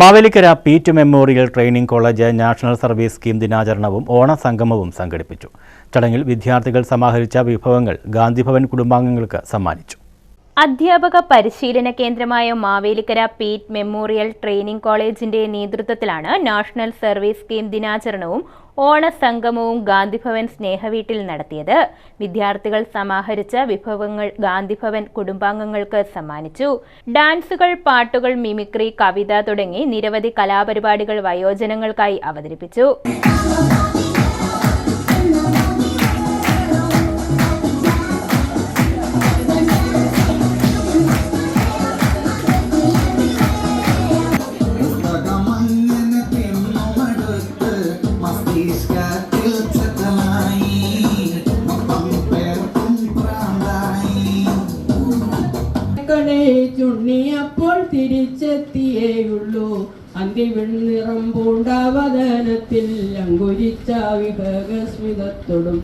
Mavelikkara Peet memorial training college national service scheme ദിനാചരണവും ഓണസംഗമവും സംഘടിപ്പിച്ചു. ചടങ്ങിൽ വിദ്യാർത്ഥികൾ സമാഹരിച്ച വിഭവങ്ങൾ ഗാന്ധിഭവൻ കുടുംബാംഗങ്ങൾക്ക് സമ്മാനിച്ചു. അധ്യാപക പരിശീലന കേന്ദ്രമായ മാവേലിക്കര പീറ്റ് മെമ്മോറിയൽ ട്രെയിനിംഗ് കോളേജിന്റെ നേതൃത്വത്തിലാണ് നാഷണൽ സർവീസ് സ്കീം ദിനാചരണവും ഓണസംഗമവും ഗാന്ധിഭവൻ സ്നേഹവീട്ടിൽ നടത്തിയത്. വിദ്യാർത്ഥികൾ സമാഹരിച്ച വിഭവങ്ങൾ ഗാന്ധിഭവൻ കുടുംബാംഗങ്ങൾക്ക് സമ്മാനിച്ചു. ഡാൻസുകൾ പാട്ടുകൾ മിമിക്രി കവിത തുടങ്ങി നിരവധി കലാപരിപാടികൾ വയോജനങ്ങൾക്കായി അവതരിപ്പിച്ചു. കടേ ചുണ്ണിയപ്പോൾ തിരിച്ചെത്തിയേയുള്ളൂ. അന്തി വെണ്ണിറം പൂണ്ടാവതനത്തിൽ അങ്കുരിച്ച വിഭഗസ്മിതത്തോടും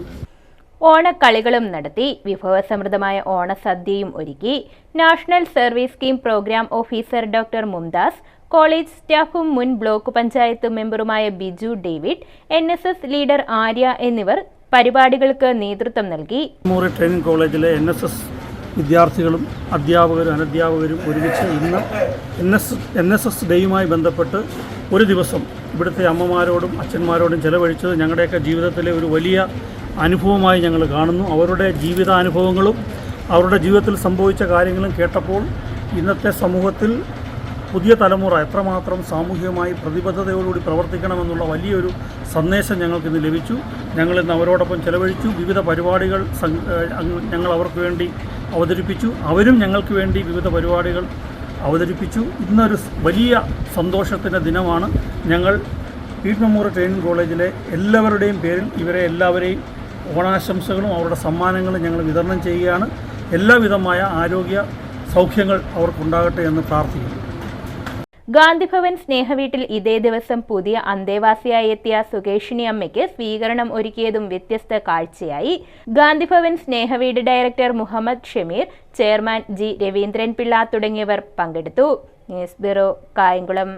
ഓണക്കളികളും നടത്തി വിഭവസമൃദ്ധമായ ഓണസദ്യയും ഒരുക്കി national service scheme programme officer doctor Mumtaz college സ്റ്റാഫും മുൻ block panchayat മെമ്പറുമായ Biju David N leader Arya എന്നിവർ പരിപാടികൾക്ക് നേതൃത്വം നൽകി. ട്രെയിനിങ് കോളേജിലെ എൻ എസ് എസ് വിദ്യാർത്ഥികളും അധ്യാപകരും അനധ്യാപകരും ഒരുമിച്ച് ഇന്ന് N S N S S ഡേയുമായി ബന്ധപ്പെട്ട് ഒരു ദിവസം ഇവിടുത്തെ അമ്മമാരോടും അച്ഛന്മാരോടും ചെലവഴിച്ചത് ഞങ്ങളുടെയൊക്കെ ജീവിതത്തിലെ ഒരു വലിയ അനുഭവമായി ഞങ്ങൾ കാണുന്നു. അവരുടെ ജീവിതാനുഭവങ്ങളും അവരുടെ ജീവിതത്തിൽ സംഭവിച്ച കാര്യങ്ങളും കേട്ടപ്പോൾ ഇന്നത്തെ സമൂഹത്തിൽ പുതിയ തലമുറ എത്രമാത്രം സാമൂഹികമായി പ്രതിബദ്ധതയോടുകൂടി പ്രവർത്തിക്കണമെന്നുള്ള വലിയൊരു സന്ദേശം ഞങ്ങൾക്കിന്ന് ലഭിച്ചു. ഞങ്ങളിന്ന് അവരോടൊപ്പം ചെലവഴിച്ചു. വിവിധ പരിപാടികൾ ഞങ്ങൾ അവർക്ക് വേണ്ടി അവതരിപ്പിച്ചു. അവരും ഞങ്ങൾക്ക് വേണ്ടി വിവിധ പരിപാടികൾ അവതരിപ്പിച്ചു. ഇന്നൊരു വലിയ സന്തോഷത്തിന്റെ ദിനമാണ്. ഞങ്ങൾ മെമ്മോറിയൽ ട്രെയിനിങ് കോളേജിലെ എല്ലാവരുടെയും പേരിൽ ഇവരെ എല്ലാവരെയും ഓണാശംസകളും അവരുടെ സമ്മാനങ്ങളും ഞങ്ങൾ വിതരണം ചെയ്യുകയാണ്. എല്ലാവിധമായ ആരോഗ്യ സൗഖ്യങ്ങൾ അവർക്കുണ്ടാകട്ടെ എന്ന് പ്രാർത്ഥിക്കുന്നു. ഗാന്ധിഭവൻ സ്നേഹവീട്ടിൽ ഇതേ ദിവസം പുതിയ അന്തേവാസിയായി എത്തിയ സുകേഷിനി അമ്മയ്ക്ക് സ്വീകരണം ഒരുക്കിയതും വ്യത്യസ്ത കാഴ്ചയായി. Gandhibhavan Snehaveedu director Muhammad Shameer chairman G Raveendran Pillai തുടങ്ങിയവർ പങ്കെടുത്തു. News bureau Kayamkulam.